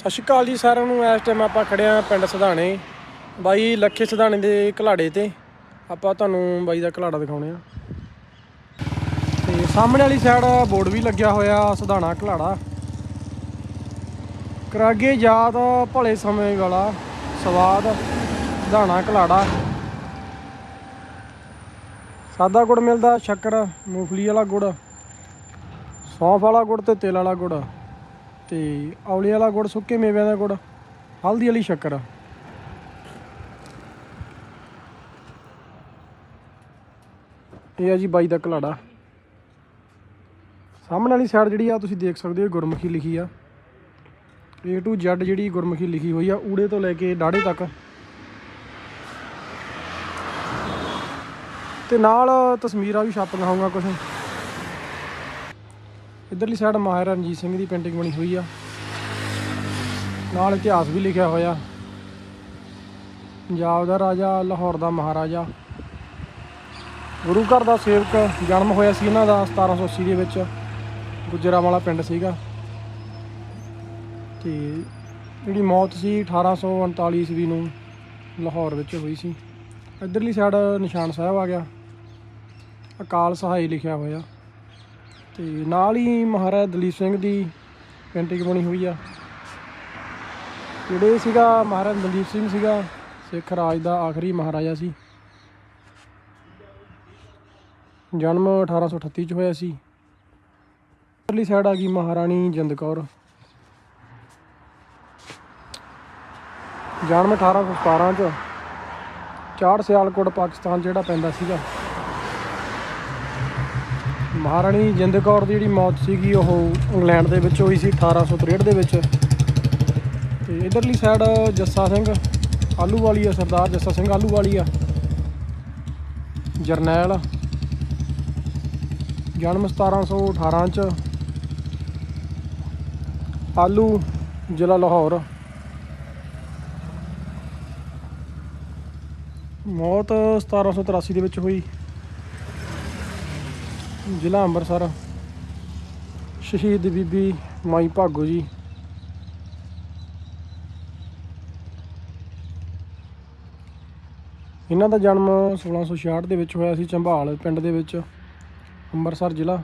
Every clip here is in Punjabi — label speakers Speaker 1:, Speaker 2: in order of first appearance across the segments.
Speaker 1: ਸਤਿ ਸ਼੍ਰੀ ਅਕਾਲ ਜੀ ਸਾਰਿਆਂ ਨੂੰ। ਇਸ ਟਾਈਮ ਆਪਾਂ ਖੜੇ ਆ ਪਿੰਡ ਸਧਾਣੇ, ਬਾਈ ਲੱਖੇ ਸਧਾਣੇ ਦੇ ਘਲਾੜੇ ਤੇ। ਆਪਾਂ ਤੁਹਾਨੂੰ ਬਾਈ ਦਾ ਘਲਾੜਾ ਦਿਖਾਉਣੇ ਆ ਤੇ ਸਾਹਮਣੇ ਵਾਲੀ ਸਾਈਡ ਬੋਰਡ ਵੀ ਲੱਗਿਆ ਹੋਇਆ, ਸਧਾਣਾ ਘਲਾੜਾ। ਕਰਾਗੇ ਯਾਦ ਭਲੇ ਸਮੇਂ ਵਾਲਾ ਸਵਾਦ ਸਧਾਣਾ ਘਲਾੜਾ। ਸਾਦਾ ਗੁੜ ਮਿਲਦਾ, ਸ਼ੱਕਰ, ਮੂੰਗਫਲੀ ਵਾਲਾ ਗੁੜ, ਸੌਂਫ ਵਾਲਾ ਗੁੜ ਤੇ ਤੇਲ ਵਾਲਾ ਗੁੜ। ਤੇ ਔਲੇ ਵਾਲਾ ਗੁੜ, ਸੁੱਕੇ ਮੇਵਿਆਂ ਦਾ ਗੁੜ, ਹਲਦੀ ਵਾਲੀ ਸ਼ੱਕਰ। ਇਹ ਆ ਜੀ ਬਾਈ ਦਾ ਘਲਾੜਾ। ਸਾਹਮਣੇ ਵਾਲੀ ਸਾਈਡ ਜਿਹੜੀ ਆ, ਤੁਸੀਂ ਦੇਖ ਸਕਦੇ ਹੋ ਗੁਰਮੁਖੀ ਲਿਖੀ ਆ। A to Z ਜਿਹੜੀ ਗੁਰਮੁਖੀ ਲਿਖੀ ਹੋਈ ਆ, ਊੜੇ ਤੋਂ ਲੈ ਕੇ ਡਾੜੇ ਤੱਕ। ਤੇ ਨਾਲ ਤਸਵੀਰਾਂ ਵੀ ਛਾਪ ਦਿਖਾਉਂਗਾ ਕੁਝ ਇਧਰਲੀ ਸਾਈਡ ਮਹਾਰਾਜਾ ਰਣਜੀਤ ਸਿੰਘ ਦੀ ਪੇਂਟਿੰਗ ਬਣੀ ਹੋਈ ਆ। ਨਾਲ ਇਤਿਹਾਸ ਵੀ ਲਿਖਿਆ ਹੋਇਆ। ਪੰਜਾਬ ਦਾ ਰਾਜਾ, ਲਾਹੌਰ ਦਾ ਮਹਾਰਾਜਾ। ਗੁਰੂ ਘਰ ਦਾ ਸੇਵਕ ਜਨਮ ਹੋਇਆ ਸੀ ਇਹਨਾਂ ਦਾ 1780 ਦੇ ਵਿੱਚ। ਗੁਜਰਾਂਵਾਲਾ ਪਿੰਡ ਸੀਗਾ। ਤੇ ਜਿਹੜੀ ਮੌਤ ਸੀ 1839 ਈਸਵੀ ਨੂੰ ਲਾਹੌਰ ਵਿੱਚ ਹੋਈ ਸੀ। ਇਧਰਲੀ ਸਾਈਡ ਨਿਸ਼ਾਨ ਸਾਹਿਬ ਆ ਗਿਆ। ਅਕਾਲ ਸਹਾਈ ਲਿਖਿਆ ਹੋਇਆ। ਤੇ ਨਾਲ ਹੀ ਮਹਾਰਾਜਾ ਦਲੀਪ ਸਿੰਘ ਦੀ ਪੇਂਟਿੰਗ ਬਣੀ ਹੋਈ ਆ। ਜਿਹੜੇ ਸੀਗਾ ਮਹਾਰਾਜਾ ਦਲੀਪ ਸਿੰਘ ਸੀਗਾ, ਸਿੱਖ ਰਾਜ ਦਾ ਆਖਰੀ ਮਹਾਰਾਜਾ ਸੀ। ਜਨਮ 1838 ਚ ਹੋਇਆ ਸੀ। ਅਗਲੀ ਸਾਈਡ ਆ ਗਈ ਮਹਾਰਾਣੀ ਜਿੰਦ ਕੌਰ। ਜਨਮ 1817 ਚ ਚਾੜ ਸਿਆਲਕੋਟ, ਪਾਕਿਸਤਾਨ, ਜਿਹੜਾ ਪੈਂਦਾ ਸੀਗਾ। ਮਹਾਰਾਣੀ ਜਿੰਦ ਕੌਰ ਦੀ ਜਿਹੜੀ ਮੌਤ ਸੀਗੀ, ਉਹ ਇੰਗਲੈਂਡ ਦੇ ਵਿੱਚ ਹੋਈ ਸੀ 1863 ਦੇ ਵਿੱਚ। ਤੇ ਇਧਰਲੀ ਸਾਈਡ ਜੱਸਾ ਸਿੰਘ ਆਲੂ ਵਾਲੀ ਆ ਸਰਦਾਰ ਜੱਸਾ ਸਿੰਘ ਆਲੂ ਵਾਲੀ ਆ ਜਰਨੈਲ ਜਨਮ 1718 ਚ ਆਲੂ ਜ਼ਿਲ੍ਹਾ ਲਾਹੌਰ। ਮੌਤ 1783 ਦੇ ਵਿੱਚ ਹੋਈ। ਜ਼ਿਲ੍ਹਾ ਅੰਮ੍ਰਿਤਸਰ। ਸ਼ਹੀਦ ਬੀਬੀ ਮਾਈ ਭਾਗੋ ਜੀ। ਇਹਨਾਂ ਦਾ ਜਨਮ 1666 ਦੇ ਵਿੱਚ ਹੋਇਆ ਸੀ ਚੰਭਾਲ ਪਿੰਡ ਦੇ ਵਿੱਚ, ਅੰਮ੍ਰਿਤਸਰ ਜ਼ਿਲ੍ਹਾ।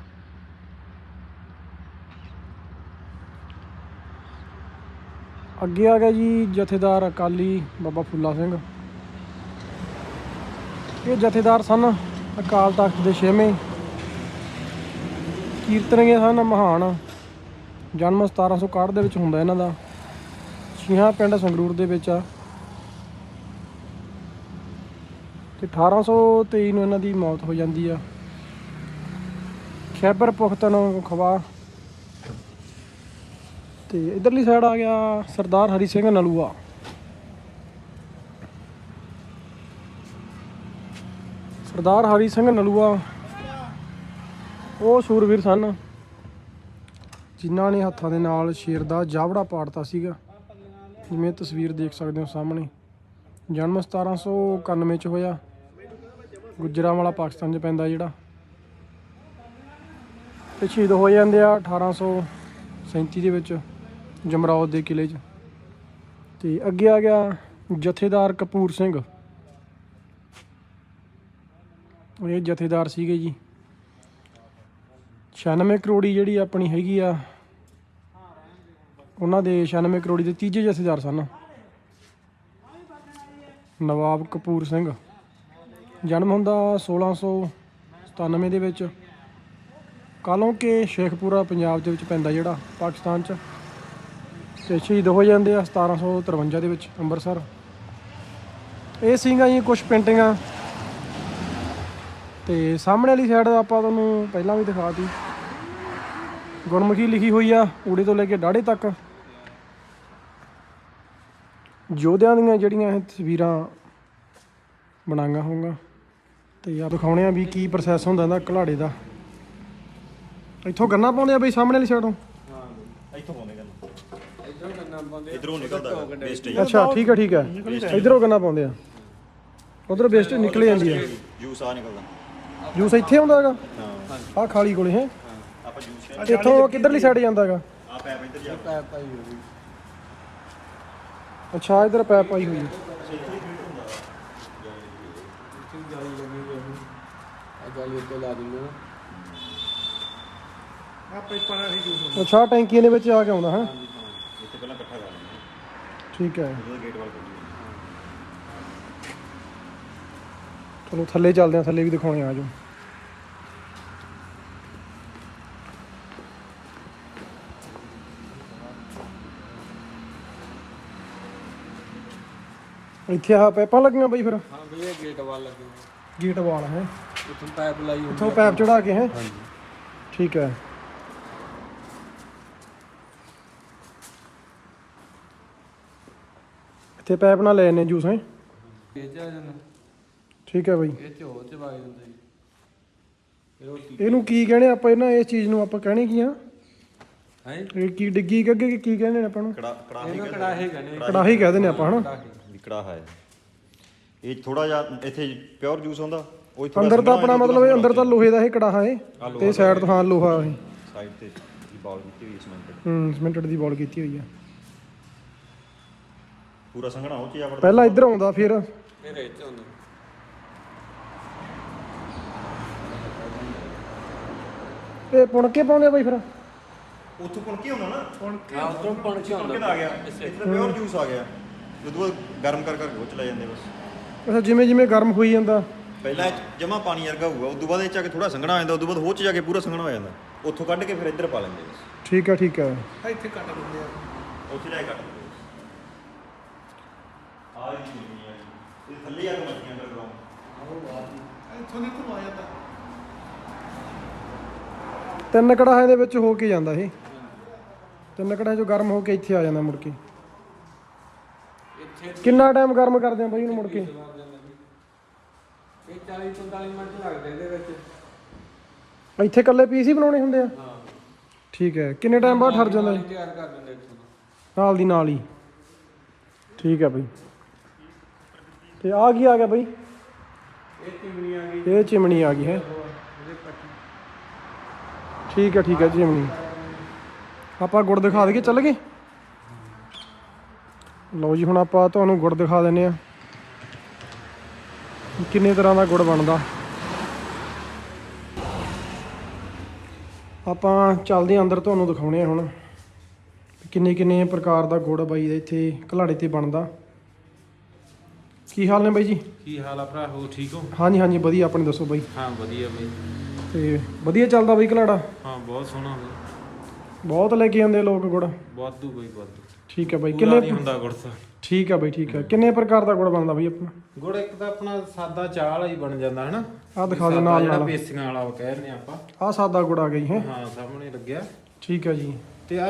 Speaker 1: ਅੱਗੇ ਆ ਗਿਆ ਜੀ ਜਥੇਦਾਰ ਅਕਾਲੀ ਬਾਬਾ ਫੁੱਲਾ ਸਿੰਘ। ਇਹ ਜਥੇਦਾਰ ਸਨ ਅਕਾਲ ਤਖਤ ਦੇ ਛੇਵੇਂ ਕੀਰਤਨੀਏ ਸਨ, ਮਹਾਨ। ਜਨਮ 1761 ਦੇ ਵਿੱਚ ਹੁੰਦਾ ਇਹਨਾਂ ਦਾ। ਛੀਹਾ ਪਿੰਡ ਸੰਗਰੂਰ ਦੇ ਵਿੱਚ ਆ। ਤੇ 1823 ਨੂੰ ਇਹਨਾਂ ਦੀ ਮੌਤ ਹੋ ਜਾਂਦੀ ਆ। ਖੈਬਰ ਪੁਖਤਨ ਖਵਾ। ਤੇ ਇਧਰਲੀ ਸਾਈਡ ਆ ਗਿਆ ਸਰਦਾਰ ਹਰੀ ਸਿੰਘ ਨਲੂਆ। ਸਰਦਾਰ ਹਰੀ ਸਿੰਘ ਨਲੂਆ ਉਹ ਸੂਰਵੀਰ ਸਨ। ਜਿਨ੍ਹਾਂ ਨੇ ਹੱਥਾਂ ਦੇ ਨਾਲ ਸ਼ੇਰ ਦਾ ਜਾਵੜਾ ਪਾੜਤਾ ਸੀਗਾ। ਜਿਵੇਂ ਤਸਵੀਰ ਦੇਖ ਸਕਦੇ ਹੋ ਸਾਹਮਣੇ। ਜਨਮ 1791 ਚ ਹੋਇਆ। ਗੁਜਰਾਂਵਾਲਾ ਪਾਕਿਸਤਾਨ ਚ ਪੈਂਦਾ ਜਿਹੜਾ। ਤੇ ਸ਼ਹੀਦ ਹੋ ਜਾਂਦੇ ਆ 1837 ਦੇ ਵਿੱਚ ਜਮਰੌਦ ਦੇ ਕਿਲੇ 'ਚ। ਤੇ ਅੱਗੇ ਆ ਗਿਆ ਜਥੇਦਾਰ ਕਪੂਰ ਸਿੰਘ। ਇਹ ਜਥੇਦਾਰ ਸੀਗੇ ਜੀ। 96 ਕਰੋੜੀ ਜਿਹੜੀ ਆਪਣੀ ਹੈਗੀ ਆ, ਉਹਨਾਂ ਦੇ 96 ਕਰੋੜੀ ਦੇ ਤੀਜੇ ਜਥੇਦਾਰ ਸਨ। ਨਵਾਬ ਕਪੂਰ ਸਿੰਘ। ਜਨਮ ਹੁੰਦਾ 1697 ਦੇ ਵਿੱਚ। ਕਾਲੋਂ ਕਿ ਸ਼ੇਖਪੁਰਾ ਪੰਜਾਬ ਦੇ ਵਿੱਚ ਪੈਂਦਾ ਜਿਹੜਾ, ਪਾਕਿਸਤਾਨ 'ਚ। ਤੇ ਸ਼ਹੀਦ ਹੋ ਜਾਂਦੇ ਆ 1753 ਦੇ ਵਿੱਚ ਅੰਮ੍ਰਿਤਸਰ। ਇਹ ਸੀਗਾ ਜੀ ਕੁਝ ਪੇਂਟਿੰਗਾਂ। ਤੇ ਸਾਹਮਣੇ ਵਾਲੀ ਸਾਈਡ ਆਪਾਂ ਤੁਹਾਨੂੰ ਪਹਿਲਾਂ ਵੀ ਦਿਖਾਤੀ ਗੁਰਮੁਖੀ ਲਿਖੀ ਹੋਈ ਆ ਊੜੇ ਤੋਂ ਲੈ ਕੇ ਡਾੜੇ ਤੱਕ। ਯੋਧਿਆਂ ਦੀਆਂ ਜਿਹੜੀਆਂ ਇਹ ਤਸਵੀਰਾਂ ਬਣਾਈਆਂ ਹੋਊਗਾ ਤੇ ਆ ਦਿਖਾਉਣੇ ਆ ਵੀ ਕੀ ਪ੍ਰੋਸੈਸ ਹੁੰਦਾ ਇਹਦਾ ਘਲਾੜੇ ਦਾ। ਇੱਥੋਂ ਗੰਨਾ ਪਾਉਂਦੇ ਆ ਬਈ ਸਾਹਮਣੇ ਵਾਲੀ ਸਾਈਡੋਂ
Speaker 2: ਇੱਥੋਂ ਪਾਉਂਦੇ ਇਧਰੋਂ ਨਿਕਲਦਾ ਵੇਸਟੇਜ
Speaker 1: ਅੱਛਾ ਠੀਕ ਹੈ ਠੀਕ ਹੈ ਇਧਰੋਂ ਗੰਨਾ ਪਾਉਂਦੇ ਆ। ਉਧਰ ਵੇਸਟ ਨਿਕਲ ਜਾਂਦੀ ਹੈ
Speaker 2: ਜੂਸ ਆ ਨਿਕਲਦਾ।
Speaker 1: ਜੂਸ ਇੱਥੇ ਆਉਂਦਾ ਹੈਗਾ?
Speaker 2: ਹਾਂ।
Speaker 1: ਆਹ ਖਾਲੀ ਕੋਲੇ ਹੈ।
Speaker 2: ਆਪਾਂ ਜੂਸ
Speaker 1: ਇੱਥੋਂ ਕਿੱਧਰਲੀ ਸਾਈਡ ਜਾਂਦਾ ਹੈਗਾ?
Speaker 2: ਆ ਪੈਪ ਇੱਧਰ ਜਾ।
Speaker 1: ਅੱਛਾ ਇਧਰ ਪੈਪ ਪਾਈ ਹੋਈ ਹੈ।
Speaker 3: ਜਾਲੀ ਲੱਗੀ ਹੋਈ ਹੈ ਆ ਜਾਲੀ ਉੱਤੇ ਲਾ ਦਿੰਦੇ ਆ ਆ ਪਾਈਪਾਂ ਨਾਲ ਹੀ। ਜੂਸ
Speaker 1: ਅੱਛਾ ਟੈਂਕੀਆਂ ਦੇ ਵਿੱਚ ਆ ਕੇ ਆਉਂਦਾ ਹੈ?
Speaker 2: ਇੱਥੇ ਪਹਿਲਾਂ ਇਕੱਠਾ ਕਰ ਲੈਂਦੇ
Speaker 1: ਠੀਕ ਹੈ।
Speaker 2: ਉਹਦਾ ਗੇਟ ਵਾਲ ਖੋਲੀ
Speaker 1: ਚਲੋ ਥੱਲੇ ਚੱਲਦੇ ਆ ਥੱਲੇ ਵੀ ਦਿਖਾਉਣੇ ਆ ਜਾਓ। ਇੱਥੇ ਆ ਪੈਪਾਂ ਲੱਗੀਆਂ ਬਈ ਫਿਰ?
Speaker 3: ਹਾਂ ਬਈ ਇਹ ਗੇਟ ਵਾਲ ਲੱਗੇ ਹੋਏ
Speaker 1: ਗੇਟ ਵਾਲ ਹੈ?
Speaker 3: ਉੱਥੋਂ ਪਾਈਪ ਲਾਈ ਹੁੰਦੀ
Speaker 1: ਇੱਥੋਂ ਪੈਪ ਚੜਾ ਕੇ ਹੈ?
Speaker 3: ਹਾਂਜੀ।
Speaker 1: ਠੀਕ ਹੈ। ਇੱਥੇ ਪੈਪ ਨਾਲ ਲੈ ਨੇ ਜੂਸ ਹੈ?
Speaker 3: ਇਹ ਚ ਆ ਜਾਂਦਾ।
Speaker 1: ਠੀਕ ਹੈ ਬਈ।
Speaker 3: ਇਹ ਚ ਹੋ ਚ ਵਗ ਜਾਂਦਾ ਜੀ। ਇਹ ਰੋਟੀ
Speaker 1: ਇਹਨੂੰ ਕੀ ਕਹਿੰਦੇ ਆਪਾਂ ਇਹਨਾਂ ਇਸ ਚੀਜ਼ ਨੂੰ ਆਪਾਂ ਕਹਿਣੇ ਕੀ ਆ?
Speaker 3: ਹੈ?
Speaker 1: ਇਹ ਕੀ ਡਿੱਗੀ ਕਿ ਅੱਗੇ ਕੀ ਕਹਿੰਦੇ ਨੇ ਆਪਾਂ ਨੂੰ?
Speaker 2: ਕੜਾ ਕੜਾਹੀ
Speaker 3: ਇਹਨੂੰ ਕੜਾਹੇ ਕਹਿੰਦੇ ਆ।
Speaker 1: ਕੜਾਹੀ ਆਪਾਂ ਹਨਾ?
Speaker 3: ਕੜਾਹੇ।
Speaker 2: ਕੜਾਹਾ ਹੈ। ਇਹ ਥੋੜਾ ਜਿਹਾ ਇੱਥੇ ਪਿਓਰ ਜੂਸ ਹੁੰਦਾ ਉਹ ਥੋੜਾ
Speaker 1: ਅੰਦਰ ਤਾਂ ਆਪਣਾ ਮਤਲਬ ਇਹ ਅੰਦਰ ਤਾਂ ਲੋਹੇ ਦਾ ਇਹ ਕੜਾਹਾ ਹੈ ਤੇ ਸਾਈਡ ਤੋਂ ਹਾਂ ਲੋਹਾ ਹੈ।
Speaker 2: ਸਾਈਡ ਤੇ ਦੀ ਬਾਲ ਕੀਤੀ ਹੋਈ ਸਮੈਂਟ
Speaker 1: ਹੂੰ ਸਿਮੈਂਟਡ ਦੀ ਬੋਲ ਕੀਤੀ ਹੋਈ ਆ।
Speaker 2: ਪੂਰਾ ਸੰਘਣਾ ਉਹ ਚ ਆ ਵੜਦਾ।
Speaker 1: ਪਹਿਲਾਂ ਇੱਧਰ ਆਉਂਦਾ ਫਿਰ।
Speaker 3: ਫਿਰ ਇਹ ਚ ਹੁੰਦਾ
Speaker 1: ਇਹ ਪੁਣ ਕੇ ਪਾਉਂਦੇ ਆ ਬਈ ਫਿਰ?
Speaker 2: ਉੱਥੋਂ ਪੁਣ ਕੇ ਹੁੰਦਾ ਨਾ? ਪੁਣ ਕੇ
Speaker 3: ਉਧਰੋਂ ਪਣ ਕੇ ਆਉਂਦਾ
Speaker 2: ਆ ਗਿਆ? ਇੱਥੇ। ਤਾਂ ਪਿਓਰ ਜੂਸ ਆ ਗਿਆ। ਜਦੋਂ ਬਾਅਦ ਗਰਮ ਕਰ ਕਰਕੇ ਉਹ ਚਲਾ ਜਾਂਦੇ ਬਸ।
Speaker 1: ਅੱਛਾ ਜਿਵੇਂ ਜਿਵੇਂ ਗਰਮ ਹੋਈ ਜਾਂਦਾ।
Speaker 2: ਪਹਿਲਾਂ ਜਮਾ ਪਾਣੀ ਵਰਗਾ ਹੋਊਗਾ ਉਦੋਂ ਬਾਅਦ ਇਹ ਚ ਆ ਕੇ ਥੋੜਾ ਸੰਘਣਾ ਆ ਜਾਂਦਾ ਉਦੋਂ ਬਾਅਦ ਉਹ ਚ ਜਾ ਕੇ ਪੂਰਾ ਸੰਘਣਾ ਹੋ ਜਾਂਦਾ। ਉੱਥੋਂ ਕੱਢ ਕੇ ਫਿਰ ਇੱਧਰ ਪਾ ਲੈਂਦੇ ਬਸ।
Speaker 1: ਠੀਕ ਹੈ ਠੀਕ ਹੈ।
Speaker 3: ਇੱਥੇ ਕੱਟ ਦਿੰਦੇ ਆ।
Speaker 2: ਉੱਥੇ ਜਾ ਕੇ ਕੱਢ ਦਿੰਦੇ ਬਸ। ਆ ਜੀ ਨਹੀਂ ਆ ਜੀ। ਇਹ ਥੱਲੇ ਆ ਕੇ ਮੱਛੀਆਂ ਅੰਡਰਗਰਾਉਂਡ
Speaker 3: ਇੱਥੋਂ ਦੀ ਧੂਆ ਜਾਂਦਾ।
Speaker 1: ਤਿੰਨ ਕੜਾਹੇ ਦੇ ਵਿੱਚ ਹੋ ਕੇ ਜਾਂਦਾ ਇਹ। ਤਿੰਨ ਕੜਾਹੇ ਚੋਂ ਗਰਮ ਹੋ ਕੇ ਇੱਥੇ ਆ ਜਾਂਦਾ ਮੁੜ ਕੇ। ਕਿੰਨਾ ਟਾਈਮ ਗਰਮ ਕਰਦੇ ਆ ਬਈ ਇਹਨੂੰ ਮੁੜ ਕੇ?
Speaker 3: ਇਹ 40 45 ਮਿੰਟ ਲੱਗਦੇ ਇਹਦੇ ਵਿੱਚ।
Speaker 1: ਇੱਥੇ ਇਕੱਲੇ ਪੀਸ ਹੀ ਬਣਾਉਣੇ ਹੁੰਦੇ ਆ?
Speaker 3: ਹਾਂ।
Speaker 1: ਠੀਕ ਹੈ। ਕਿੰਨੇ ਟਾਈਮ ਬਾਅਦ ਠਰ ਜਾਂਦਾ? ਇਹ
Speaker 3: ਤਿਆਰ ਕਰ ਦਿੰਦੇ ਇੱਥੋਂ।
Speaker 1: ਨਾਲ ਦੀ ਨਾਲ ਹੀ। ਠੀਕ ਹੈ ਬਈ। ਤੇ ਆ ਕੀ ਆ ਗਿਆ ਬਈ?
Speaker 3: ਇਹ ਚਿਮਨੀ ਆ ਗਈ।
Speaker 1: ਇਹ ਚਿਮਣੀ ਆ ਗਈ ਹੈ?
Speaker 3: ਇਹਦੇ ਪੱਟੀ
Speaker 1: ਠੀਕ ਹੈ ਠੀਕ ਹੈ ਚਿਮਣੀ ਆਪਾਂ ਗੁੜ ਦਿਖਾ ਦਈਏ ਚੱਲ ਗਏ? ਲਓ ਜੀ ਹੁਣ ਆਪਾਂ ਤੁਹਾਨੂੰ ਗੁੜ ਦਿਖਾ ਦਿੰਨੇ ਆ ਕਿੰਨੇ ਤਰ੍ਹਾਂ ਦਾ ਗੁੜ ਬਣਦਾ। ਆਪਾਂ ਚੱਲਦੇ ਅੰਦਰ ਤੁਹਾਨੂੰ ਦਿਖਾਉਣੇ ਆ ਹੁਣ ਕਿੰਨੇ ਕਿੰਨੇ ਪ੍ਰਕਾਰ ਦਾ ਗੁੜ ਬਾਈ ਦੇ ਇੱਥੇ ਘਲਾੜੇ ਤੇ ਬਣਦਾ। ਕੀ ਹਾਲ ਨੇ ਬਾਈ ਜੀ?
Speaker 3: ਕੀ ਹਾਲ ਆ ਭਰਾ ਹੋ ਠੀਕ ਹੋ?
Speaker 1: ਹਾਂਜੀ ਹਾਂਜੀ ਵਧੀਆ ਆਪਣੇ ਦੱਸੋ ਬਾਈ।
Speaker 3: ਹਾਂ ਵਧੀਆ ਬਈ।
Speaker 1: ਤੇ ਵਧੀਆ ਚੱਲਦਾ ਬਾਈ ਘਲਾੜਾ?
Speaker 3: ਹਾਂ ਬਹੁਤ ਸੋਹਣਾ ਬਈ।
Speaker 1: ਬਹੁਤ ਲੈ ਕੇ ਆਉਂਦੇ ਲੋਕ ਗੁੜ।
Speaker 3: ਵਾਧੂ ਬਈ ਵਾਧੂ।
Speaker 1: ਠੀਕ ਹੈ ਬਾਈ
Speaker 3: ਪੂਰਾ ਨਹੀਂ
Speaker 1: ਕਿੰਨੇ
Speaker 3: ਹੁੰਦਾ ਗੁੜਸਾ।
Speaker 1: ਠੀਕ ਹੈ ਬਾਈ ਠੀਕ ਹੈ। ਕਿੰਨੇ ਪ੍ਰਕਾਰ ਦਾ ਗੁੜ ਬਣਦਾ ਬਾਈ ਆਪਣਾ?
Speaker 3: ਗੁੜ ਇੱਕ ਤਾਂ ਆਪਣਾ ਸਾਦਾ ਚਾਹ ਵਾਲਾ ਹੀ ਬਣ ਜਾਂਦਾ ਹਨਾ?
Speaker 1: ਆਹ ਦਿਖਾ ਦਿਓ
Speaker 3: ਸਾਦਾ
Speaker 1: ਨਾਲ
Speaker 3: ਜਿਹੜਾ
Speaker 1: ਨਾਲ।
Speaker 3: ਪੇਸੀਆਂ ਵਾਲਾ ਕਹਿੰਦੇ ਆਪਾਂ।
Speaker 1: ਆਹ ਸਾਦਾ ਗੁੜ ਆ ਜੀ ਹੈ?
Speaker 3: ਹਾਂ ਸਾਹਮਣੇ ਲੱਗਿਆ।
Speaker 1: ਠੀਕ ਹੈ ਜੀ।
Speaker 3: ਤੇ ਆ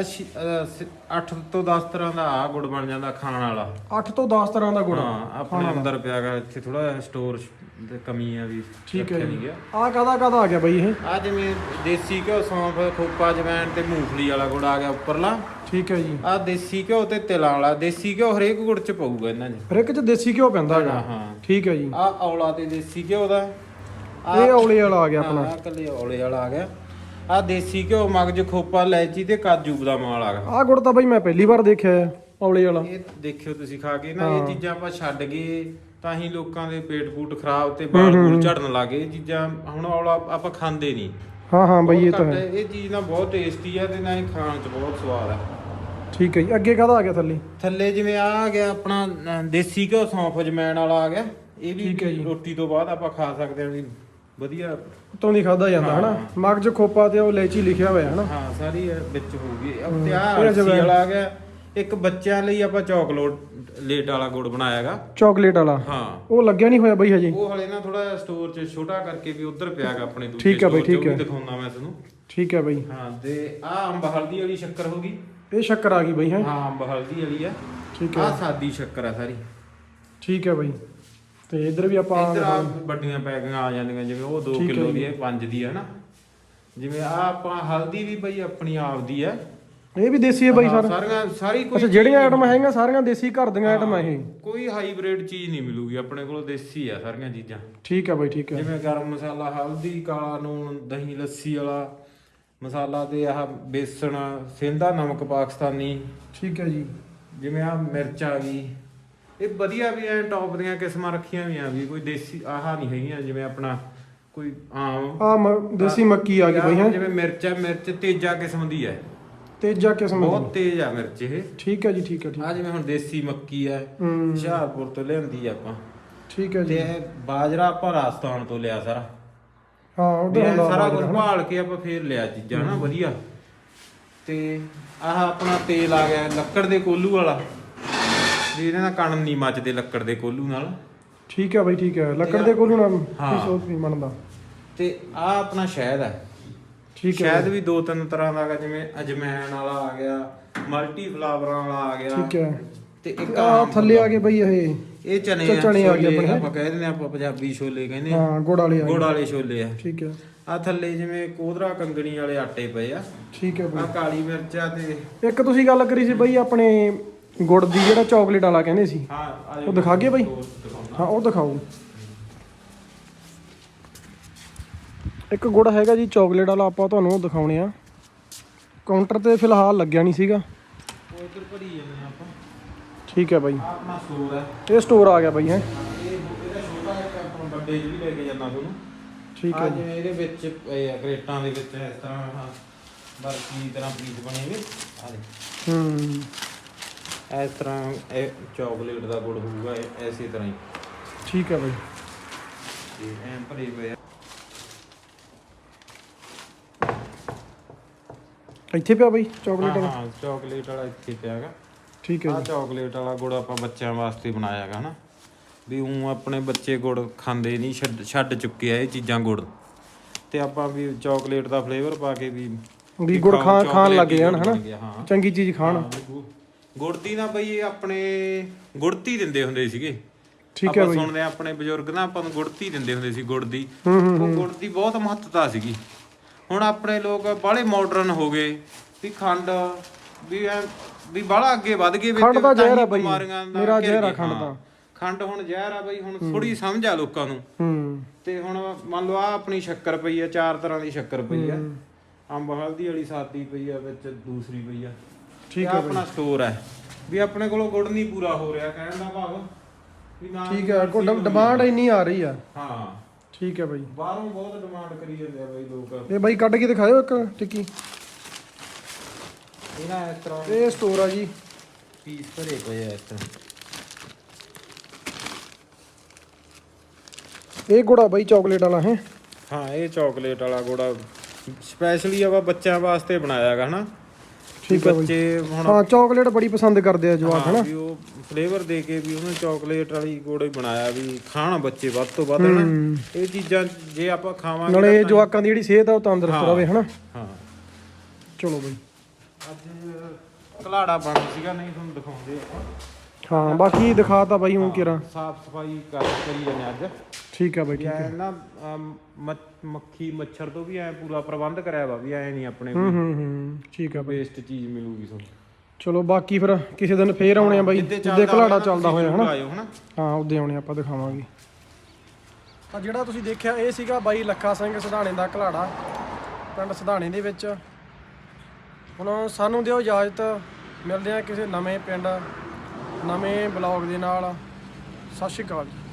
Speaker 3: 8 ਤੋਂ 10 ਤਰ੍ਹਾਂ ਦਾ ਆ ਗੁੜ ਬਣ ਜਾਂਦਾ ਖਾਣ ਵਾਲਾ।
Speaker 1: 8 ਤੋਂ 10 ਤਰ੍ਹਾਂ ਦਾ ਗੁੜ?
Speaker 3: ਹਾਂ ਆਪਣੇ ਅੰਦਰ ਪਿਆ ਗਾ ਇੱਥੇ ਥੋੜਾ ਸਟੋਰ ਦੀ ਕਮੀ ਆ ਵੀ
Speaker 1: ਠੀਕ ਹੈ ਜੀ। ਆਹ ਕਾਦਾ ਕਾਦਾ ਆ ਗਿਆ ਬਾਈ ਇਹ?
Speaker 3: ਆ ਜਿਵੇਂ ਦੇਸੀ ਘਿਓ ਸੌਂਫ ਖੋਪਾ ਜਵੈਣ ਤੇ ਮੂੰਗਫਲੀ ਵਾਲਾ ਗੁੜ ਆ ਗਿਆ ਉੱਪਰਲਾ।
Speaker 1: ਠੀਕ ਹੈ ਜੀ।
Speaker 3: ਆ ਦੇਸੀ ਘਿਓ ਤੇ ਤਿਲਾਂ ਵਾਲਾ। ਦੇਸੀ ਘਿਓ ਹਰੇਕ ਗੁੜ ਚ ਪਊਗਾ ਇਹਨਾਂ 'ਚ।
Speaker 1: ਹਰ ਇੱਕ ਚ ਦੇਸੀ ਘਿਓ ਪੈਂਦਾ ਹੈਗਾ।
Speaker 3: ਹਾਂ
Speaker 1: ਠੀਕ ਹੈ ਜੀ।
Speaker 3: ਆ ਔਲਾ ਤੇ ਦੇਸੀ ਘਿਓ ਦਾ।
Speaker 1: ਇਹ ਔਲੇ ਵਾਲਾ ਆ ਗਿਆ ਆਪਣਾ।
Speaker 3: ਆ ਕੱਲੇ ਔਲੇ ਵਾਲਾ ਆ ਗਿਆ। ਆ ਦੇਸੀ ਘਿਓ ਮਗਜ ਖੋਪਾ ਇਲਾਇਚੀ ਤੇ ਕਾਜੂ ਬਦਾਮ ਵਾਲਾ ਆ
Speaker 1: ਆਹ ਗੁੜ ਤਾਂ ਬਾਈ ਮੈਂ ਪਹਿਲੀ ਵਾਰ ਦੇਖਿਆ ਔਲੇ ਵਾਲਾ।
Speaker 3: ਇਹ ਦੇਖਿਓ ਤੁਸੀਂ ਖਾ ਕੇ ਨਾ। ਇਹ ਚੀਜ਼ਾਂ ਆਪਾਂ ਛੱਡ ਗਏ ਤਾਂ ਹੀ ਲੋਕਾਂ ਦੇ ਪੇਟ ਪੂਟ ਖਰਾਬ ਤੇ ਬਾਲ ਬੂਲ ਝੜਨ ਲੱਗੇ ਇਹ ਚੀਜ਼ਾਂ ਹੁਣ ਔਲਾ ਆਪਾਂ ਖਾਂਦੇ ਨਹੀਂ।
Speaker 1: ਹਾਂ ਹਾਂ ਬਾਈ ਇਹ ਤਾਂ ਹੈ।
Speaker 3: ਇਹ ਚੀਜ਼ ਨਾ ਬਹੁਤ ਟੇਸਟੀ ਆ ਤੇ ਨਾ ਹੀ ਖਾਣ ਚ ਬਹੁਤ ਸਵਾਦ ਆ।
Speaker 1: ਠੀਕ ਹੈ ਜੀ ਅੱਗੇ ਕਾਦਾ ਆ ਗਿਆ ਥੱਲੇ?
Speaker 3: ਥੱਲੇ ਜਿਵੇਂ ਆ ਆ ਗਿਆ ਆਪਣਾ ਦੇਸੀ ਘਿਓ ਸੌਂਫ ਜਮੈਣ ਵਾਲਾ ਆ ਗਿਆ। ਇਹ ਵੀ
Speaker 1: ਜੀ।
Speaker 3: ਰੋਟੀ ਤੋਂ ਬਾਅਦ ਆਪਾਂ ਖਾ ਸਕਦੇ ਹਾਂ ਵੀ ਵਧੀਆ।
Speaker 1: ਉਤੋਂ ਦੀ ਖਾਦਾ ਜਾਂਦਾ। ਹਨਾ? ਮਗਜ ਖੋਪਾ ਤੇ ਉਹ ਲੈਚੀ ਲਿਖਿਆ ਹੋਇਆ ਹਨਾ?
Speaker 3: ਹਾਂ ਸਾਰੀ ਵਿੱਚ ਹੋਊਗੀ।
Speaker 1: ਹਮ,
Speaker 3: ਤੇ ਆ
Speaker 1: ਇਹ
Speaker 3: ਅਲਸੀ
Speaker 1: ਜਵੈਣ।
Speaker 3: ਵਾਲਾ ਆ ਗਿਆ। ਇੱਕ ਬੱਚਿਆਂ ਲਈ ਆਪਾਂ ਚੌਕਲੇਟ ਲੇਟ ਵਾਲਾ ਗੁੜ ਬਣਾਇਆਗਾ।
Speaker 1: ਚਾਕਲੇਟ ਵਾਲਾ?
Speaker 3: ਹਾਂ।
Speaker 1: ਉਹ ਲੱਗਿਆ ਨਹੀਂ ਹੋਇਆ ਬਾਈ ਹਜੇ?
Speaker 3: ਉਹ ਹਲੇ ਨਾ ਥੋੜਾ ਸਟੋਰ 'ਚ ਛੋਟਾ ਕਰਕੇ ਵੀ ਉਧਰ ਪਿਆਗਾ ਆਪਣੇ ਦੂਜੇ
Speaker 1: ਠੀਕ ਹੈ ਬਈ, ਠੀਕ ਹੈ।
Speaker 3: ਦਿਖਾਉਂਦਾ ਮੈਂ ਤੁਹਾਨੂੰ।
Speaker 1: ਠੀਕ ਹੈ ਬਾਈ।
Speaker 3: ਹਾਂ ਤੇ ਆ ਅੰਬ ਹਲਦੀ ਵਾਲੀ ਸ਼ੱਕਰ ਹੋ ਗਈ।
Speaker 1: ਇਹ ਸ਼ੱਕਰ ਆ ਗਈ ਬਾਈ ਹੈ?
Speaker 3: ਹਾਂ ਅੰਬ ਹਲਦੀ ਵਾਲੀ ਆ।
Speaker 1: ਠੀਕ
Speaker 3: ਆ।
Speaker 1: ਹੈ
Speaker 3: ਸਾਦੀ ਸ਼ੱਕਰ ਆ ਸਾਰੀ।
Speaker 1: ਠੀਕ ਹੈ ਬਾਈ। ਤੇ ਇੱਧਰ ਵੀ ਆਪਾਂ
Speaker 3: ਇੱਧਰ ਆ ਵੱਡੀਆਂ ਪੈਕਿੰਗਾਂ ਆ ਜਾਂਦੀਆਂ ਜਿਵੇਂ ਉਹ 2
Speaker 1: ਠੀਕ ਹੈ
Speaker 3: ਕਿਲੋ। ਦੀ ਹੈ 5 ਦੀ ਹੈ ਨਾ। ਜਿਵੇਂ ਆ ਆਪਾਂ ਹਲਦੀ ਵੀ ਬਈ ਆਪਣੀ ਆਪ ਦੀ ਹੈ।
Speaker 1: ਇਹ ਵੀ ਦੇਸੀ ਹੈ ਬਾਈ ਸਰ।
Speaker 3: ਸਾਰੀਆਂ ਸਾਰੀ ਕੋਈ
Speaker 1: ਅੱਛਾ ਜਿਹੜੀਆਂ ਆਈਟਮਾਂ ਹੈਗੀਆਂ ਸਾਰੀਆਂ ਦੇਸੀ ਘਰ ਦੀਆਂ ਆਈਟਮਾਂ ਇਹ।
Speaker 3: ਕੋਈ ਹਾਈਬ੍ਰਿਡ ਚੀਜ਼ ਨਹੀਂ ਮਿਲੂਗੀ ਆਪਣੇ ਕੋਲ ਦੇਸੀ ਆ ਸਾਰੀਆਂ ਚੀਜ਼ਾਂ।
Speaker 1: ਠੀਕ ਹੈ ਬਾਈ ਠੀਕ ਹੈ
Speaker 3: ਜਿਵੇਂ ਗਰਮ ਮਸਾਲਾ ਹਲਦੀ ਕਾਲਾ ਨੂਣ ਦਹੀਂ ਲੱਸੀ ਵਾਲਾ ਮਸਾਲਾ ਤੇ ਆਹ ਬੇਸਣ ਸਿੰਧਾ ਨਮਕ ਪਾਕਿਸਤਾਨੀ।
Speaker 1: ਠੀਕ ਹੈ ਜੀ।
Speaker 3: ਜਿਵੇਂ ਆ ਮਿਰਚ ਆ ਗਈ। ਇਹ ਵਧੀਆ ਵੀ ਐ ਟੌਪ ਦੀਆਂ ਕਿਸਮਾਂ ਰੱਖੀਆਂ ਵੀ ਆ ਵੀ ਕੋਈ ਦੇਸੀ ਆਹ ਨਹੀਂ ਹੈਗੀਆਂ ਜਿਵੇਂ ਆਪਣਾ ਕੋਈ ਆਮ।
Speaker 1: ਆ ਦੇਸੀ ਮੱਕੀ ਆ ਗਈ ਬਈ ਹੈ।
Speaker 3: ਜਿਵੇਂ ਮਿਰਚ ਹੈ ਮਿਰਚ ਤੇਜਾ ਕਿਸਮ ਦੀ ਹੈ
Speaker 1: ਤੇਜਾ ਕਿਸਮ ਦੀ।
Speaker 3: ਬਹੁਤ ਤੇਜ਼ ਆ ਮਿਰਚ ਇਹ।
Speaker 1: ਠੀਕ ਹੈ ਜੀ ਠੀਕ ਹੈ ਠੀਕ।
Speaker 3: ਆ ਜਿਵੇਂ ਹੁਣ ਦੇਸੀ ਮੱਕੀ ਹੈ
Speaker 1: ਹੂੰ।
Speaker 3: ਹੁਸ਼ਿਆਰਪੁਰ ਤੋਂ ਲਿਆਂਦੀ ਆ ਆਪਾਂ।
Speaker 1: ਠੀਕ ਹੈ
Speaker 3: ਤੇ
Speaker 1: ਜੀ
Speaker 3: ਇਹ ਬਾਜਰਾ ਆਪਾਂ ਰਾਜਸਥਾਨ ਤੋਂ ਲਿਆ ਸਾਰਾ।
Speaker 1: ਹਾਂ
Speaker 3: ਵੀ
Speaker 1: ਉਧਰ
Speaker 3: ਇਹ
Speaker 1: ਹੁੰਦਾ
Speaker 3: ਸਾਰਾ ਕੁਝ। ਭਾਲ ਕੇ ਆਪਾਂ ਫੇਰ ਲਿਆ ਚੀਜ਼ਾਂ ਨਾ ਵਧੀਆ। ਤੇ ਆਹ ਆਪਣਾ ਤੇਲ ਆ ਗਿਆ ਲੱਕੜ ਦੇ ਕੋਲੂ ਵਾਲਾ। ਵੀ ਇਹਦੇ ਨਾਲ ਕਣ ਨਹੀਂ ਮੱਚਦੇ ਲੱਕੜ ਦੇ ਕੋਲੂ ਨਾਲ।
Speaker 1: ਠੀਕ ਹੈ ਬਈ ਠੀਕ ਹੈ ਲੱਕੜ ਦੇ ਕੋਲੋਂ ਨਾ
Speaker 3: ਹਾਂ।
Speaker 1: ਸੋਚ ਨਹੀਂ ਬਣਦਾ।
Speaker 3: ਤੇ ਆਹ ਆਪਣਾ ਸ਼ਹਿਦ ਹੈ
Speaker 1: ਠੀਕ ਹੈ
Speaker 3: ਸ਼ਹਿਦ ਵੀ ਦੋ ਤਿੰਨ ਤਰ੍ਹਾਂ ਦਾ ਹੈਗਾ ਜਿਵੇਂ ਅਜਮੈਨ ਵਾਲਾ ਆ ਗਿਆ ਮਲਟੀ ਫਲਾਵਰਾਂ ਵਾਲਾ ਆ ਗਿਆ।
Speaker 1: ਠੀਕ ਹੈ
Speaker 3: ਤੇ ਇੱਕ
Speaker 1: ਆ
Speaker 3: ਆਮ
Speaker 1: ਥੱਲੇ ਆ ਗਏ ਬਈ ਇਹ।
Speaker 3: ਇਹ ਚਨੇ
Speaker 1: ਚ- ਚਨੇ ਆ ਗਏ
Speaker 3: ਛੋਲੇ,
Speaker 1: ਆਪਣੇ।
Speaker 3: ਆਪਾਂ ਕਹਿ ਦਿੰਦੇ ਆ, ਆਪਾਂ ਪੰਜਾਬੀ ਛੋਲੇ ਕਹਿੰਦੇ ਆ।
Speaker 1: ਹਾਂ ਗੁੜ ਵਾਲੇ ਆ
Speaker 3: ਗੁੜ ਵਾਲੇ ਛੋਲੇ ਆ।
Speaker 1: ਠੀਕ ਹੈ
Speaker 3: ਆ ਥੱਲੇ ਜਿਵੇਂ ਕੋਧਰਾ ਕੰਗਣੀ ਵਾਲੇ ਆਟੇ ਪਏ ਆ।
Speaker 1: ਠੀਕ ਹੈ
Speaker 3: ਆ
Speaker 1: ਬਈ।
Speaker 3: ਕਾਲੀ ਮਿਰਚ ਆ ਤੇ
Speaker 1: ਇੱਕ ਤੁਸੀਂ ਗੱਲ ਕਰੀ ਸੀ ਬਈ ਆਪਣੇ ਗੁੜ ਦੀ ਜਿਹੜਾ ਚਾਕਲੇਟ ਵਾਲਾ ਕਹਿੰਦੇ ਸੀ
Speaker 3: ਹਾਂ ਆ
Speaker 1: ਉਹ ਦਿਖਾ ਗਏ ਬਾਈ?
Speaker 3: ਦਿਖਾਉਣਾ।
Speaker 1: ਹਾਂ ਉਹ ਦਿਖਾਓ। ਇੱਕ ਗੁੜ ਹੈਗਾ ਜੀ ਚਾਕਲੇਟ ਵਾਲਾ ਆਪਾਂ ਤੁਹਾਨੂੰ ਉਹ ਦਿਖਾਉਣੇ ਆ। ਕਾਊਂਟਰ ਤੇ ਫਿਲਹਾਲ ਲੱਗਿਆ ਨਹੀਂ ਸੀਗਾ।
Speaker 3: ਉਹ ਇੱਧਰ ਭਰੀ ਜਾਂਦੇ ਆ ਆਪਾਂ।
Speaker 1: ਠੀਕ ਹੈ ਬਾਈ।
Speaker 3: ਆ ਆਪਣਾ ਸਟੋਰ ਹੈ।
Speaker 1: ਇਹ ਸਟੋਰ ਆ ਗਿਆ ਬਾਈ ਹੈ।
Speaker 3: ਇਹ ਇਹਦਾ ਛੋਟਾ ਇੱਕ ਆਪਣਾ ਵੱਡੇ ਜਿਹੀ ਲੈ ਕੇ ਜਾਣਾ ਤੁਹਾਨੂੰ।
Speaker 1: ਠੀਕ ਹੈ ਜੀ।
Speaker 3: ਜਿਵੇਂ ਇਹਦੇ ਵਿੱਚ ਇਹ ਆ ਕ੍ਰੇਟਾਂ ਦੇ ਵਿੱਚ ਇਸ ਤਰ੍ਹਾਂ ਆਹ ਬਰਫੀ ਦੀ ਤਰ੍ਹਾਂ ਪੀਸ ਬਣੇ ਹੋਏ। ਆ ਦੇ
Speaker 1: ਹੂੰ।
Speaker 3: ਇਸ ਤਰ੍ਹਾਂ ਇਹ ਚਾਕਲੇਟ ਦਾ ਗੁੜ ਹੋਊਗਾ ਇਹ ਐਸੀ ਤਰ੍ਹਾਂ ਹੀ।
Speaker 1: ਠੀਕ ਹੈ ਬਾਈ।
Speaker 3: ਤੇ ਐਂ ਭਰੇ ਹੋਏ ਆ।
Speaker 1: ਇੱਥੇ ਪਿਆ ਬਾਈ ਚਾਕਲੇਟ
Speaker 3: ਹਾਂ
Speaker 1: ਵਾਲਾ?
Speaker 3: ਹਾਂ ਚਾਕਲੇਟ ਵਾਲਾ ਇੱਥੇ ਪਿਆ ਹੈਗਾ।
Speaker 1: ਠੀਕ ਹੈ
Speaker 3: ਆ
Speaker 1: ਜੀ।
Speaker 3: ਚਾਕਲੇਟ ਵਾਲਾ ਗੁੜ ਆਪਾਂ ਬੱਚਿਆਂ ਵਾਸਤੇ ਬਣਾਇਆ ਹੈਗਾ ਨਾ। ਵੀ ਉਹ ਆਪਣੇ ਬੱਚੇ ਗੁੜ ਖਾਂਦੇ ਨਹੀਂ ਛੱਡ ਛੱਡ ਚੁੱਕੇ ਆ ਇਹ ਚੀਜ਼ਾਂ ਗੁੜ। ਤੇ ਆਪਾਂ ਵੀ ਚਾਕਲੇਟ ਦਾ ਫਲੇਵਰ ਪਾ ਕੇ ਵੀ
Speaker 1: ਵੀ ਗੁੜ ਖਾਣ ਲੱਗ ਹਨਾ।
Speaker 3: ਬਣ ਗਿਆ, ਹਾਂ।
Speaker 1: ਚੰਗੀ ਚੀਜ਼ ਖਾਣ।
Speaker 3: ਹਾਂ, ਗੁੜਤੀ ਨਾ ਬਈ ਇਹ ਆਪਣੇ ਗੁੜਤੀ ਦਿੰਦੇ ਹੁੰਦੇ ਸੀਗੇ।
Speaker 1: ਠੀਕ ਹੈ
Speaker 3: ਆਪਾਂ
Speaker 1: ਬਾਈ।
Speaker 3: ਸੁਣਦੇ ਆ ਆਪਣੇ ਬਜ਼ੁਰਗ ਨਾ ਆਪਾਂ ਨੂੰ ਗੁੜਤੀ ਦਿੰਦੇ ਹੁੰਦੇ ਸੀ ਗੁੜ ਦੀ ਉਹ ਗੁੜ ਦੀ ਬਹੁਤ ਮਹੱਤਤਾ ਸੀਗੀ। ਹੁਣ ਆਪਣੇ ਲੋਕ ਬਾਹਲੇ ਮਾਡਰਨ ਹੋ ਗਏ ਵੀ ਖੰਡ ਵੀ ਐ ਵੀ ਬਾਹਲਾ ਅੱਗੇ ਵੱਧ ਗਏ ਵੀ
Speaker 1: ਖੰਡ
Speaker 3: ਹੀ
Speaker 1: ਜ਼ਹਿਰ ਆ ਬਈ। ਮੇਰਾ ਜ਼ਹਿਰ ਆ ਖੰਡ। ਤਾਂ।
Speaker 3: ਖੰਡ ਹੁਣ ਜ਼ਹਿਰ ਆ ਬਈ ਹੁਣ ਥੋੜੀ ਸਮਝ ਆ ਲੋਕਾਂ ਨੂੰ।
Speaker 1: ਹੂੰ।
Speaker 3: ਤੇ ਹੁਣ ਮੰਨ ਲਓ ਆ ਆਪਣੀ ਸ਼ੱਕਰ ਪਈ ਆ ਚਾਰ ਤਰ੍ਹਾਂ ਦੀ ਸ਼ੱਕਰ ਪਈ ਆ। ਅੰਬ ਹਲਦੀ ਵਾਲੀ ਸਾਦੀ ਪਈ ਆ ਵਿੱਚ ਦੂਸਰੀ ਪਈ ਆ।
Speaker 1: ਠੀਕ ਹੈ
Speaker 3: ਆਪਣਾ ਸਟੋਰ ਹੈ। ਵੀ ਆਪਣੇ ਕੋਲੋਂ ਗੁੜ ਨਹੀਂ ਪੂਰਾ ਹੋ ਰਿਹਾ ਕਹਿਣ ਦਾ ਭਾਵ ਵੀ ਨਾ
Speaker 1: ਠੀਕ ਹੈ ਕੋ ਡਿਮਾਂਡ ਇੰਨੀ ਆ ਰਹੀ ਆ।
Speaker 3: ਹਾਂ।
Speaker 1: ਠੀਕ ਹੈ ਬਾਈ
Speaker 3: ਬਾਹਰੋਂ ਬਹੁਤ ਡਿਮਾਂਡ ਕਰੀ ਜਾਂਦੇ ਆ ਬਈ ਲੋਕ।
Speaker 1: ਇਹ ਬਾਈ ਕੱਢ ਕੇ ਦਿਖਾਇਓ ਇੱਕ ਟਿੱਕੀ।
Speaker 3: ਇਹਨਾਂ ਇਸ ਤਰ੍ਹਾਂ
Speaker 1: ਇਹ ਸਟੋਰ ਆ ਜੀ।
Speaker 3: ਪੀਸ ਭਰੇ ਪਏ ਆ ਇਸ ਤਰ੍ਹਾਂ।
Speaker 1: ਇਹ ਗੁੜਾ ਬਾਈ ਚਾਕਲੇਟ ਵਾਲਾ ਹੈ।
Speaker 3: ਹਾਂ ਇਹ ਚਾਕਲੇਟ ਵਾਲਾ ਗੋੜਾ ਸਪੈਸ਼ਲੀ ਆਪਾਂ ਬੱਚਿਆਂ ਵਾਸਤੇ ਬਣਾਇਆ ਹੈਗਾ ਹਨਾ।
Speaker 1: ਠੀਕ ਹੈ ਬਾਈ।
Speaker 3: ਬੱਚੇ ਹੁਣ
Speaker 1: ਹਾਂ ਚਾਕਲੇਟ ਬੜੀ ਪਸੰਦ ਕਰਦੇ ਆ ਜਵਾਕ
Speaker 3: ਹਾਂ,
Speaker 1: ਹਨਾ?
Speaker 3: ਵੀ ਉਹ ਫਲੇਵਰ ਦੇ ਕੇ ਵੀ ਉਹਨੂੰ ਚਾਕਲੇਟ ਵਾਲੀ ਗੋੜਾ ਹੀ ਬਣਾਇਆ ਵੀ ਖਾਣ ਬੱਚੇ ਵੱਧ ਤੋਂ ਵੱਧ ਹਨਾ। ਇਹ ਚੀਜ਼ਾਂ ਜੇ ਆਪਾਂ ਖਾਵਾਂਗੇ
Speaker 1: ਨਾਲੇ ਇਹ
Speaker 3: ਤਾਂ-
Speaker 1: ਜਵਾਕਾਂ ਦੀ ਜਿਹੜੀ ਸਿਹਤ ਆ ਉਹ ਤੰਦਰੁਸਤ
Speaker 3: ਹਾਂ।
Speaker 1: ਰਵੇ ਹਨਾ?
Speaker 3: ਹਾਂ।
Speaker 1: ਚਲੋ ਬਾਈ।
Speaker 3: ਅੱਜ ਘਲਾੜਾ ਬਣ ਸੀਗਾ ਨਹੀਂ ਤੁਹਾਨੂੰ ਦਿਖਾਉਂਦੇ ਆਪਾਂ।
Speaker 1: ਹਾਂ ਬਾਕੀ ਦਿਖਾਤਾ ਬਾਈ ਹੁਣ ਕਿਰਾ।
Speaker 3: ਸਾਫ਼ ਸਫ਼ਾਈ ਕਰ ਕਰੀ ਜਾਂਦੇ ਅੱਜ।
Speaker 1: ਠੀਕ ਆ ਬਾਈ ਠੀਕ
Speaker 3: ਐ
Speaker 1: ਹੈ
Speaker 3: ਨਾ ਅਮ, ਮੱਛ- ਮੱਖੀ ਮੱਛਰ ਤੋਂ ਵੀ ਐ ਪੂਰਾ ਪ੍ਰਬੰਧ ਕਰਿਆ ਵਾ ਵੀ ਐ ਨਹੀਂ ਆਪਣੇ
Speaker 1: ਹੂੰ ਹੂੰ ਹੂੰ ਠੀਕ ਆ ਬਾਈ।
Speaker 3: ਵੇਸਟ ਚੀਜ਼ ਮਿਲੂਗੀ ਤੁਹਾਨੂੰ।
Speaker 1: ਚਲੋ ਬਾਕੀ ਫਿਰ ਕਿਸੇ ਦਿਨ ਫੇਰ ਆਉਣੇ ਆ ਬਾਈ
Speaker 3: ਜਿੱਦੇ
Speaker 1: ਘਲਾੜਾ ਚੱਲਦਾ ਹੋਇਆ
Speaker 3: ਹਨਾ?
Speaker 1: ਹਾਂ ਉਹਦੇ ਆਉਣੇ ਆਪਾਂ ਦਿਖਾਵਾਂਗੇ। ਤਾਂ ਜਿਹੜਾ ਤੁਸੀਂ ਦੇਖਿਆ ਇਹ ਸੀਗਾ ਬਾਈ ਲੱਖਾ ਸਿੰਘ ਸਧਾਣੇ ਦਾ ਘਲਾੜਾ ਪਿੰਡ ਸਧਾਣੇ ਦੇ ਵਿੱਚ। ਹੁਣ ਸਾਨੂੰ ਦਿਓ ਇਜਾਜ਼ਤ ਮਿਲਦੇ ਆ ਕਿਸੇ ਨਵੇਂ ਪਿੰਡ ਨਵੇਂ ਬਲੌਗ ਦੇ ਨਾਲ ਸਤਿ ਸ਼੍ਰੀ ਅਕਾਲ ਜੀ।